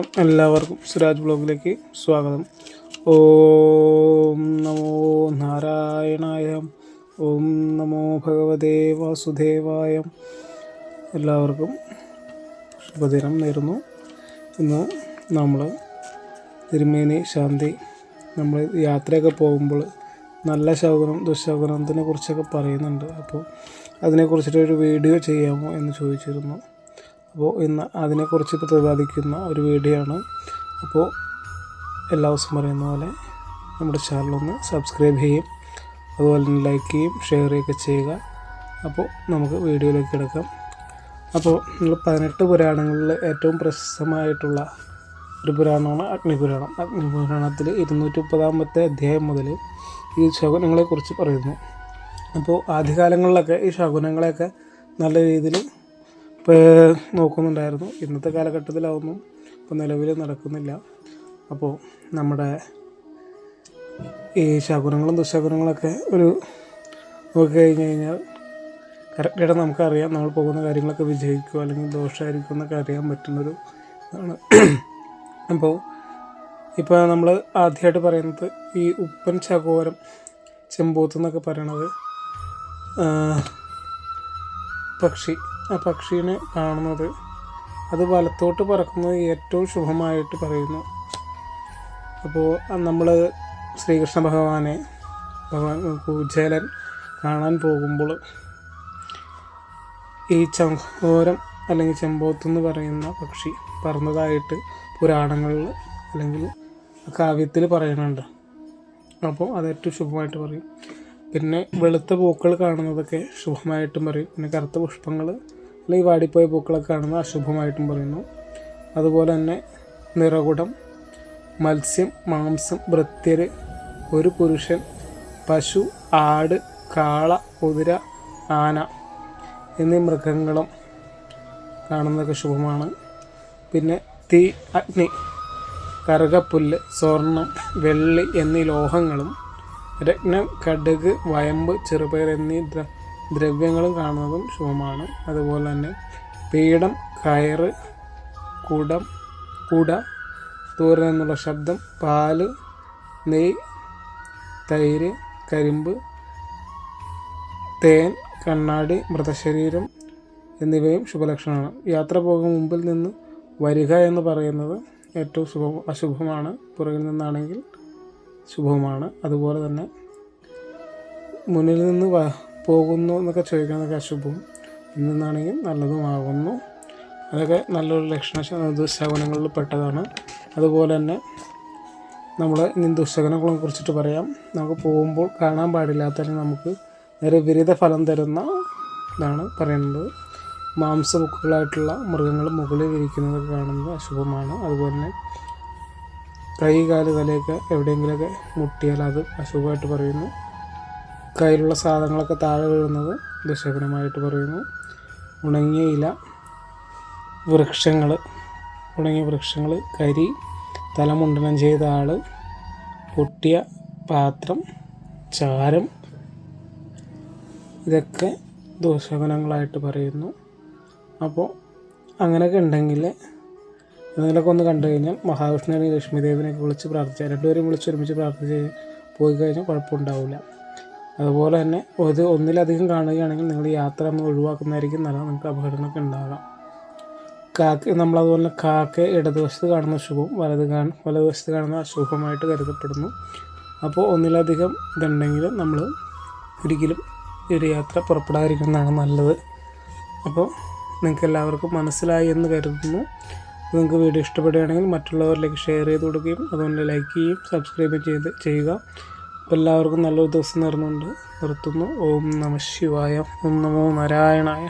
എല്ലാവർക്കും സുരാജ് ബ്ലോഗിലേക്ക് സ്വാഗതം. ഓം നമോ നാരായണായ ഓം നമോ ഭഗവതേ വാസുദേവായ. എല്ലാവർക്കും ശുഭദിനം നേരുന്നു. ഇന്ന് നമ്മൾ തിരുമേനി ശാന്തി നമ്മൾ യാത്രയൊക്കെ പോകുമ്പോൾ നല്ല ശകുനം ദുശകുനത്തിനെ കുറിച്ചൊക്കെ പറയുന്നുണ്ട്. അപ്പോൾ അതിനെക്കുറിച്ചിട്ടൊരു വീഡിയോ ചെയ്യാമോ എന്ന് ചോദിച്ചിരുന്നു. അപ്പോൾ ഇന്ന് അതിനെക്കുറിച്ച് പ്രതിപാദിക്കുന്ന ഒരു വീഡിയോ ആണ് അപ്പോൾ എല്ലാ ദിവസവും പറയുന്ന പോലെ നമ്മുടെ ചാനലൊന്ന് സബ്സ്ക്രൈബ് ചെയ്യും അതുപോലെ തന്നെ ലൈക്ക് ചെയ്യും ഷെയർ ചെയ്യുകയൊക്കെ ചെയ്യുക. അപ്പോൾ നമുക്ക് വീഡിയോയിലേക്ക് കിടക്കാം. അപ്പോൾ നമ്മൾ പതിനെട്ട് പുരാണങ്ങളിൽ ഏറ്റവും പ്രശസ്തമായിട്ടുള്ള ഒരു പുരാണമാണ് അഗ്നിപുരാണം. അഗ്നിപുരാണത്തിൽ ഇരുന്നൂറ്റി മുപ്പതാമത്തെ അധ്യായം മുതൽ ഈ ശകുനങ്ങളെക്കുറിച്ച് പറയുന്നു. അപ്പോൾ ആദ്യകാലങ്ങളിലൊക്കെ ഈ ശകുനങ്ങളെയൊക്കെ നല്ല രീതിയിൽ നോക്കുന്നുണ്ടായിരുന്നു. ഇന്നത്തെ കാലഘട്ടത്തിലാവുന്നു. ഇപ്പോൾ നിലവിൽ നടക്കുന്നില്ല. അപ്പോൾ നമ്മുടെ ഈ ശകുനങ്ങളും ദുശകുനങ്ങളൊക്കെ ഒരു നോക്കി കഴിഞ്ഞ് കഴിഞ്ഞാൽ കറക്റ്റായിട്ട് നമുക്കറിയാം. നമ്മൾ പോകുന്ന കാര്യങ്ങളൊക്കെ വിജയിക്കുക അല്ലെങ്കിൽ ദോഷമായിരിക്കും എന്നൊക്കെ അറിയാൻ പറ്റുന്നൊരു ഇതാണ്. അപ്പോൾ ഇപ്പോൾ നമ്മൾ ആദ്യമായിട്ട് പറയുന്നത് ഈ ഉപ്പൻ ചകോരം ചെമ്പോത്ത് എന്നൊക്കെ പറയണത് പക്ഷി. ആ പക്ഷീനെ കാണുന്നത്. അത് വലത്തോട്ട് പറക്കുന്നത് ഏറ്റവും ശുഭമായിട്ട് പറയുന്നു. അപ്പോൾ നമ്മൾ ശ്രീകൃഷ്ണ ഭഗവാനെ ഭഗവാൻ കുചേലൻ കാണാൻ പോകുമ്പോൾ ഈ ചങ്കോരം അല്ലെങ്കിൽ ചെമ്പോത്ത് എന്ന് പറയുന്ന പക്ഷി പറന്നതായിട്ട് പുരാണങ്ങളിൽ അല്ലെങ്കിൽ കാവ്യത്തിൽ പറയുന്നുണ്ട്. അപ്പോൾ അത് ഏറ്റവും ശുഭമായിട്ട് പറയും. പിന്നെ വെളുത്ത പൂക്കൾ കാണുന്നതൊക്കെ ശുഭമായിട്ടും പറയും. പിന്നെ കറുത്ത പുഷ്പങ്ങൾ അല്ലെങ്കിൽ വാടിപ്പോയ പൂക്കളൊക്കെ കാണുന്നത് അശുഭമായിട്ടും പറയുന്നു. അതുപോലെ തന്നെ നിറകുടം മത്സ്യം മാംസം വൃത്യര് ഒരു പുരുഷൻ പശു ആട് കാള കുതിര ആന എന്നീ മൃഗങ്ങളും കാണുന്നതൊക്കെ ശുഭമാണ്. പിന്നെ തീ അഗ്നി കറുകപ്പുല്ല് സ്വർണം വെള്ളി എന്നീ ലോഹങ്ങളും രത്നം കടുക് വയമ്പ് ചെറുപയർ എന്നീ ദ്രവ്യങ്ങളും കാണുന്നതും ശുഭമാണ് അതുപോലെ തന്നെ പീഠം കയറ് കുടം കുട ദൂരെ നിന്നുള്ള ശബ്ദം പാൽ നെയ് തൈര് കരിമ്പ് തേൻ കണ്ണാടി മൃതശരീരം എന്നിവയും ശുഭലക്ഷണമാണ് യാത്ര പോകും മുമ്പിൽ നിന്ന് വരിക എന്ന് പറയുന്നത് ഏറ്റവും ശുഭ അശുഭമാണ്. പുറകിൽ നിന്നാണെങ്കിൽ ശുഭമാണ് അതുപോലെ തന്നെ മുന്നിൽ നിന്ന് പോകുന്നു എന്നൊക്കെ ചോദിക്കുന്നതൊക്കെ അശുഭവും ഇന്നാണെങ്കിൽ നല്ലതുമാകുന്നു. അതൊക്കെ നല്ലൊരു ലക്ഷണ ദുശകനങ്ങളിൽ പെട്ടതാണ്. അതുപോലെ തന്നെ നമ്മൾ ഇനി ദുശകനങ്ങളെ കുറിച്ചിട്ട് പറയാം. നമുക്ക് പോകുമ്പോൾ കാണാൻ പാടില്ലാത്ത നമുക്ക് നേരെ വിരുദ്ധ ഫലം തരുന്ന ഇതാണ് പറയുന്നത്. മാംസമുക്കുകളായിട്ടുള്ള മൃഗങ്ങൾ മുകളിൽ ഇരിക്കുന്നത് കാണുന്നത് അശുഭമാണ്. അതുപോലെ തന്നെ കൈ കാൽ എവിടെയെങ്കിലുമൊക്കെ മുട്ടിയാൽ അത് അശുഭമായിട്ട് പറയുന്നു. കയ്യിലുള്ള സാധനങ്ങളൊക്കെ താഴെ വീഴുന്നത് ദശകരമായിട്ട് പറയുന്നു. ഉണങ്ങിയ ഇല വൃക്ഷങ്ങൾ ഉണങ്ങിയ വൃക്ഷങ്ങൾ കരി തലമുണ്ടനം ചെയ്ത ആൾ പൊട്ടിയ പാത്രം ചാരം ഇതൊക്കെ ദോഷഗുണങ്ങളായിട്ട് പറയുന്നു. അപ്പോൾ അങ്ങനെയൊക്കെ ഉണ്ടെങ്കിൽ എന്തെങ്കിലുമൊക്കെ ഒന്ന് കണ്ടു കഴിഞ്ഞാൽ മഹാവിഷ്ണുവിനെ ലക്ഷ്മിദേവിനെയൊക്കെ വിളിച്ച് പ്രാർത്ഥിച്ചാൽ രണ്ടുപേരും വിളിച്ച് ഒരുമിച്ച് പ്രാർത്ഥിച്ച് പോയി കഴിഞ്ഞാൽ കുഴപ്പമുണ്ടാവില്ല അതുപോലെ തന്നെ ഇത് ഒന്നിലധികം കാണുകയാണെങ്കിൽ നിങ്ങൾ യാത്ര ഒന്ന് ഒഴിവാക്കുന്നതായിരിക്കും നല്ലത്. നിങ്ങൾക്ക് അപകടങ്ങളൊക്കെ ഉണ്ടാകാം. കാക്ക നമ്മളതുപോലെ കാക്ക ഇടതുവശത്ത് കാണുന്ന ശുഭം വലത് കാണ വലതുവശത്ത് കാണുന്ന അശുഭമായിട്ട് കരുതപ്പെടുന്നു. അപ്പോൾ ഒന്നിലധികം ഇതുണ്ടെങ്കിൽ നമ്മൾ ഒരിക്കലും ഒരു യാത്ര പുറപ്പെടാതിരിക്കുന്നതാണ് നല്ലത്. അപ്പോൾ നിങ്ങൾക്ക് എല്ലാവർക്കും മനസ്സിലായി എന്ന് കരുതുന്നു. നിങ്ങൾക്ക് വീഡിയോ ഇഷ്ടപ്പെടുകയാണെങ്കിൽ മറ്റുള്ളവരിലേക്ക് ഷെയർ ചെയ്ത് കൊടുക്കുകയും അതുകൊണ്ട് ലൈക്ക് ചെയ്യുകയും സബ്സ്ക്രൈബ് ചെയ്ത് ചെയ്യുക. അപ്പോൾ എല്ലാവർക്കും നല്ലൊരു ദിവസം നേർന്നുകൊണ്ട് നിർത്തുന്നു. ഓം നമ ശിവായ. ഓം നമോ നാരായണായ.